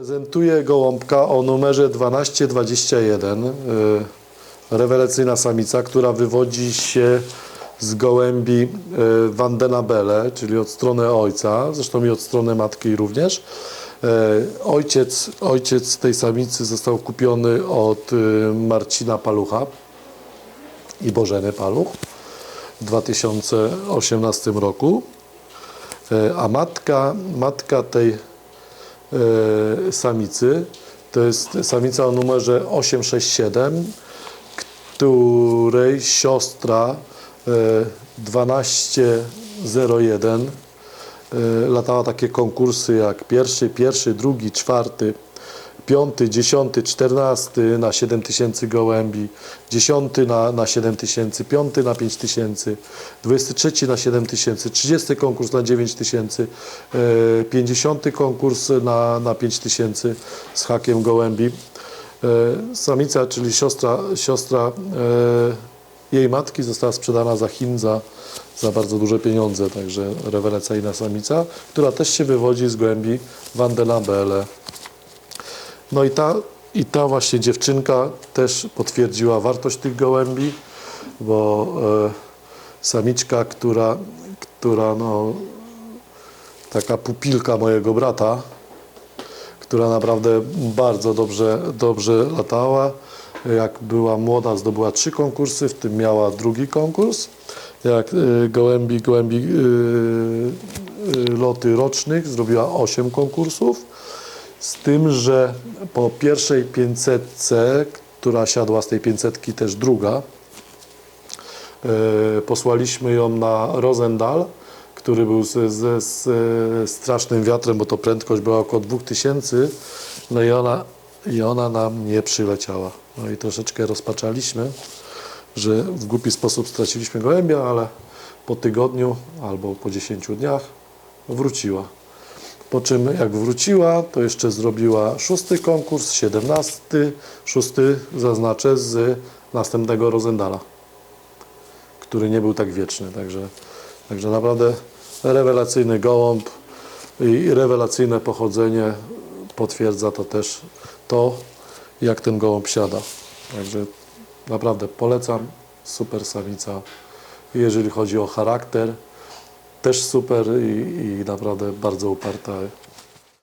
Prezentuję gołąbka o numerze 1221. y, Rewelacyjna samica, która wywodzi się z gołębi y, Vandenabele, czyli od strony ojca, zresztą i od strony matki również. Y, Ojciec, ojciec tej samicy został kupiony od Marcina Palucha i Bożeny Paluch w 2018 roku. A matka, matka tej samicy. To jest samica o numerze 867, której siostra e, 1201 e, latała takie konkursy jak pierwszy, pierwszy, drugi, czwarty, piąty, dziesiąty, czternasty na 7 tysięcy gołębi, dziesiąty na, na 7 tysięcy, piąty na 5 tysięcy, 23 na 7 tysięcy, 30 konkurs na 9 tysięcy, e, 50 konkurs na, na 5 tysięcy z hakiem gołębi. E, Samica, czyli siostra, siostra e, jej matki została sprzedana za Chin za, za bardzo duże pieniądze, także rewelacyjna samica, która też się wywodzi z głębi Vandelabele. No i ta, i ta właśnie dziewczynka też potwierdziła wartość tych gołębi, bo e, samiczka, która, która no, taka pupilka mojego brata, która naprawdę bardzo dobrze, dobrze latała. Jak była młoda, zdobyła trzy konkursy, w tym miała drugi konkurs. Jak y, gołębi, gołębi y, y, loty rocznych zrobiła osiem konkursów. Z tym, że po pierwszej 500, która siadła z tej 500 też druga, e, posłaliśmy ją na Rosendal, który był ze, ze, ze strasznym wiatrem, bo to prędkość była około 2000, no i ona, i ona nam nie przyleciała. No i troszeczkę rozpaczaliśmy, że w głupi sposób straciliśmy gołębia, ale po tygodniu albo po 10 dniach wróciła. Po czym jak wróciła, to jeszcze zrobiła szósty konkurs, 17, szósty zaznaczę z następnego Rosendala, który nie był tak wieczny. Także, także naprawdę rewelacyjny gołąb i rewelacyjne pochodzenie potwierdza to też to, jak ten gołąb siada. Także naprawdę polecam, super samica. Jeżeli chodzi o charakter, też super i, i naprawdę bardzo uparta